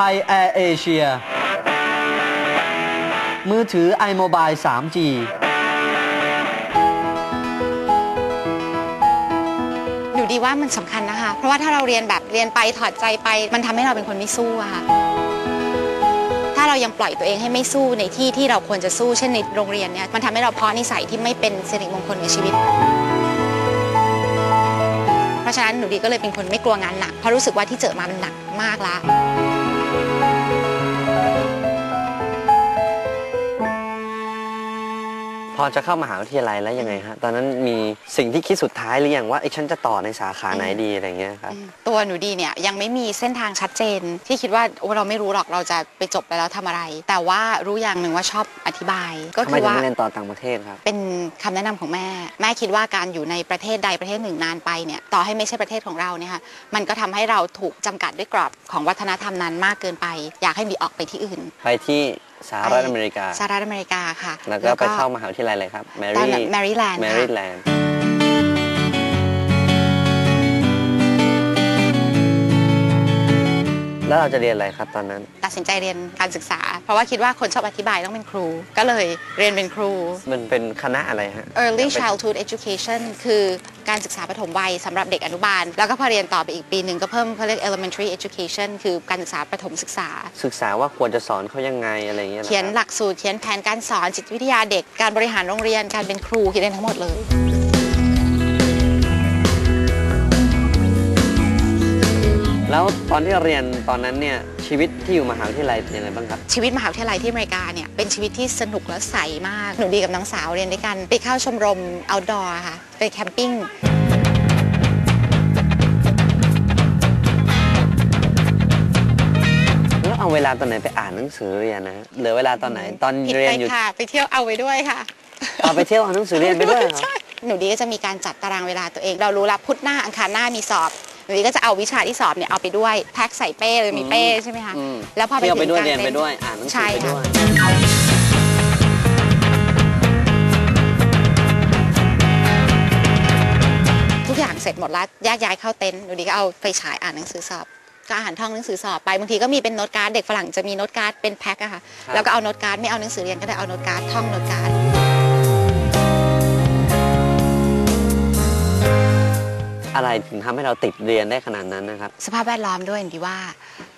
Thai Air Asia มือถือ iMobile 3G หนูดีว่ามันสำคัญนะคะ เพราะว่าถ้าเราเรียนแบบเรียนไปถอดใจไป มันทำให้เราเป็นคนไม่สู้อะค่ะ ถ้าเรายังปล่อยตัวเองให้ไม่สู้ในที่ที่เราควรจะสู้เช่นในโรงเรียนเนี่ย มันทำให้เราเพาะนิสัยที่ไม่เป็นสิริมงคลกับชีวิตเพราะฉะนั้นหนูดีก็เลยเป็นคนไม่กลัวงานหนักเพราะรู้สึกว่าที่เจอมามันหนักมากและ อจะเข้ามหาวิทยาลัยแล้วยังไงฮะ ตอนนั้นมีสิ่งที่คิดสุดท้ายหรือยังว่าไอ้ฉันจะต่อในสาขาไหนดีอะไรเงี้ยครับ ตัวหนูดีเนี่ยยังไม่มีเส้นทางชัดเจน ที่คิดว่าโอ้เราไม่รู้หรอกเราจะไปจบไปแล้วทำอะไร แต่ว่ารู้อย่างหนึ่งว่าชอบอธิบาย ก็ทำไมคือถึงว่าไม่เรียนต่อต่างประเทศครับ เป็นคำแนะนำของแม่ แม่คิดว่าการอยู่ในประเทศใดประเทศหนึ่งนานไปเนี่ยต่อให้ไม่ใช่ประเทศของเราเนี่ยค่ะมันก็ทำให้เราถูกจำกัดด้วยกรอบของวัฒนธรรมนั้นมากเกินไป อยากให้มีออกไปที่อื่น ไปที่ สหรัฐอเมริกาสหรัฐอเมริกาค่ะ แล้วก็ไปเข้ามหาวิทยาลัยเลยครับแมตอนรี่นั้นแมริแลนด์แมค่ะริแลนด์ แล้วเราจะเรียนอะไรครับตอนนั้น ตัดสินใจเรียนการศึกษา เพราะว่าคิดว่าคนชอบอธิบายต้องเป็นครู ก็เลยเรียนเป็นครู มันเป็นคณะอะไรฮะ Early Childhood Education คือการศึกษาปฐมวัยสำหรับเด็กอนุบาล แล้วก็พอเรียนต่อไปอีกปีหนึ่งก็เพิ่มเขาเรียก Elementary Education คือการศึกษาประถมศึกษา ศึกษาว่าควรจะสอนเขายังไงอะไรเงี้ยหรอเขียนครับหลักสูตรเขียนแผนการสอนจิตวิทยาเด็กการบริหารโรงเรียนการเป็นครูเขียนเองทั้งหมดเลย แล้วตอนที่เรียนตอนนั้นเนี่ยชีวิตที่อยู่มหาวิทยาลัยเป็นยังไงบ้างครับ ชีวิตมหาวิทยาลัยที่อเมริกาเนี่ยเป็นชีวิตที่สนุกและใสมาก หนูดีกับน้องสาวเรียนด้วยกันไปเข้าชมรม outdoor ค่ะไปแคมปิ้งแล้วเอาเวลาตอนไหนไปอ่านหนังสือเรียนนะฮะเหลือเวลาตอนไหนตอนผิดเรียไปนอยู่ค่ะ ไปเที่ยวเอาไว้ด้วยค่ะ เอาไปเที่ยวเอาหนังสือเรียนไปด้วยเหรอ ใช่หนูดีก็จะมีการจัดตารางเวลาตัวเอง เรารู้ละพุธหน้าอังคารหน้ามีสอบ หนูดีก็จะเอาวิชาที่สอบเนี่ยเอาไปด้วยแพ็คใส่เป้เลยมีเป้ใช่ไหมคะอืมแล้วพอไปเที่ยวถึไปงด้วยกลางเรียนไปต็ท์ด้วยอ่านหนังสือใช่ไปค่ะด้วยทุกอย่างเสร็จหมดแล้วแยกย้ายเข้าเต็นท์หนูดีก็เอาไฟฉายอ่านหนังสือสอบก็อ่านท่องหนังสือสอบไปบางทีก็มีเป็นโน้ตการ์ดเด็กฝรั่งจะมีโน้ตการ์ดเป็นแพ็คอะค่ะครับแล้วก็เอาโน้ตการ์ดไม่เอาหนังสือเรียนก็ได้เอาโน้ตการ์ดท่องโน้ตการ์ด อะไรถึงทำให้เราติดเรียนได้ขนาดนั้นนะครับ สภาพแวดล้อมด้วยดีว่า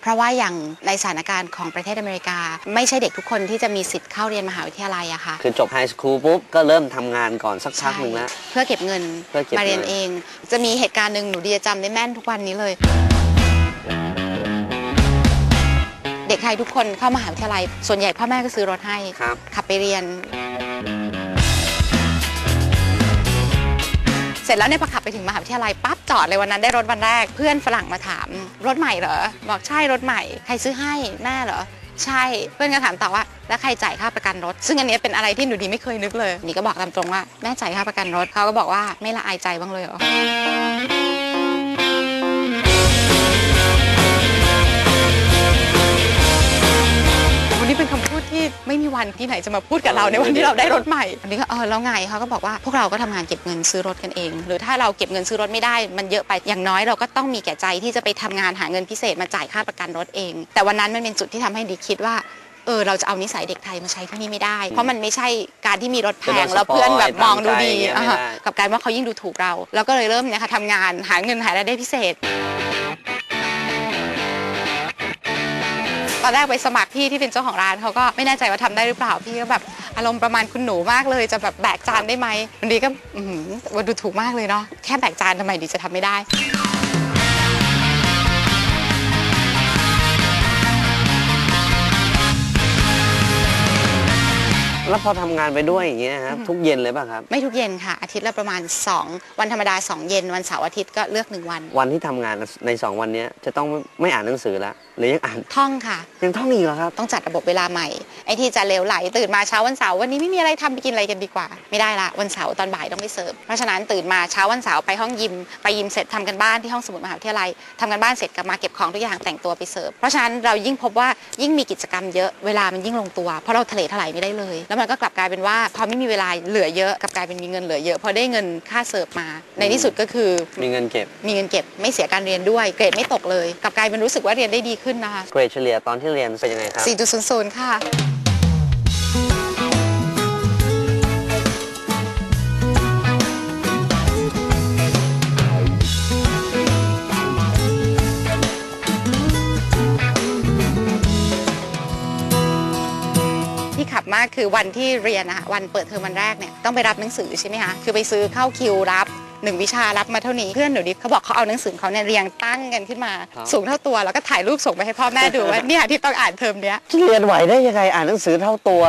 เพราะว่าอย่างในสถานการณ์ของประเทศอเมริกา ไม่ใช่เด็กทุกคนที่จะมีสิทธิ์เข้าเรียนมหาวิทยาลัยอะค่ะ คือจบไฮสคูลปุ๊บก็เริ่มทำงานก่อนสักพักหนึ่งแล้วเพื่อเก็บเงินเพื่อเก็บเงินมาเรียนเอง จะมีเหตุการณ์หนึ่งหนูดีจะจำได้แม่นทุกวันนี้เลยเด็กไทยทุกคนเข้ามหาวิทยาลัย ส่วนใหญ่พ่อแม่ก็ซื้อรถให้ครับขับไปเรียน เสร็จแล้วเนี่ยพอขับไปถึงมหาวิทยาลัยปั๊บจอดเลยวันนั้นได้รถวันแรกเพื่อนฝรั่งมาถาม รถใหม่เหรอ บอกใช่รถใหม่ ใครซื้อให้แม่เหรอใช่เพื่อนก็ถามต่อว่าแล้วใครจ่ายค่าประกันรถ ซึ่งอันนี้เป็นอะไรที่หนูดีไม่เคยนึกเลยนี่ก็บอกตามตรงว่าแม่จ่ายค่าประกันรถเขาก็บอกว่าไม่ละอายใจบ้างเลยเหรอ ม่มีวันที่ไหนจะมาพูดกับเราในวันที่เราได้รถใหม่ อันนี้ก็เออแล้วไงเขาก็บอกว่าพวกเราก็ทำงานเก็บเงินซื้อรถกันเอง หรือถ้าเราเก็บเงินซื้อรถไม่ได้มันเยอะไปอย่างน้อยเราก็ต้องมีแก่ใจที่จะไปทำงานหาเงินพิเศษมาจ่ายค่าประกันรถเอง แต่วันนั้นมันเป็นจุดที่ทำให้ดิคิดว่าเออเราจะเอานิสัยเด็กไทยมาใช้ที่นี่ไม่ได้ เพราะมันไม่ใช่การที่มีรถแพงแล้วเพื่อนแบบมองดูดีจะโดนสปอยตามใจอย่างเงี้ยไม่ได้อะกับการว่าเขายิ่งดูถูกเรา แล้วก็เลยเริ่มเนี่ยค่ะทำงานหาเงินหารายได้พิเศษ ตอนแรกไปสมัครพี่ที่เป็นเจ้าของร้านเขาก็ไม่แน่ใจว่าทำได้หรือเปล่าพี่ก็แบบอารมณ์ประมาณคุณหนูมากเลย จะแบบแบกจานได้ไหมวันนี้ก็อืมว่าดูถูกมากเลยเนาะแค่แบกจานทำไมดีจะทำไม่ได้ แล้วพอทำงานไปด้วยอย่างเงี้ยครับทุกเย็นเลยป่ะครับ ไม่ทุกเย็นค่ะ อาทิตย์ละประมาณ 2 วันธรรมดา 2 เย็น วันเสาร์อาทิตย์ก็เลือก 1 วัน วันที่ทำงานในสองวันเนี้ยจะต้องไม่ไม่อ่านหนังสือแล้วหรือยังอ่านท่องค่ะ ยังท่องอีกเหรอครับ ต้องจัดระบบเวลาใหม่ ไอ้ที่จะเลวไหลตื่นมาเช้าวันเสาร์วันนี้ไม่มีอะไรทำไปกินอะไรกันดีกว่า ไม่ได้ละวันเสาร์ตอนบ่ายต้องไปเสิร์ฟเพราะฉะนั้นตื่นมาเช้าวันเสาร์ไปห้องยิมไปยิมเสร็จทำกันบ้านที่ห้องสมุดมหาวิทยาลัยทำกันบ้านเสร็จกลับมาเก็บของทุกอย่างแต่งตัวไปเสิร์ฟเพราะฉะนั้นเรายิ่งพบว่ายิ่งมีกิจกรรมเยอะเวลามันยิ่งลงตัวเพราะเราทะเลทลายไม่ได้เลยแล้วมันมันก็กลับกลายเป็นว่าพอไม่มีเวลาเหลือเยอะกลับกลายเป็นมีเงินเหลือเยอะพอได้เงินค่าเสิร์ฟมา ในที่สุดก็คือมีเงินเก็บ มีเงินเก็บไม่เสียการเรียนด้วยเกรดไม่ตกเลย กลับกลายเป็นรู้สึกว่าเรียนได้ดีขึ้นนะคะเกรดเฉลี่ยตอนที่เรียนเป็นยังไงครับ4.00ค่ะากคือวันที่เรียนนะคะวันเปิดเทอมวันแรกเนี่ยต้องไปรับหนังสือใช่ไหมคะคือไปซื้อเข้าคิวรับหนึ่งวิชารับมาเท่านี้เพื่อนหนูดิเขาบอกเขาเอาหนังสือเขาเนี่ยเรียงตั้งกันขึ้นมาครับสูงเท่าตัวแล้วก็ถ่ายรูปส่งไปให้พ่อแม่ดูว่าเนี่ยที่ต้องอ่านเทอมเนี้ยเรียนไหวได้ยังไงอ่านหนังสือเท่าตัว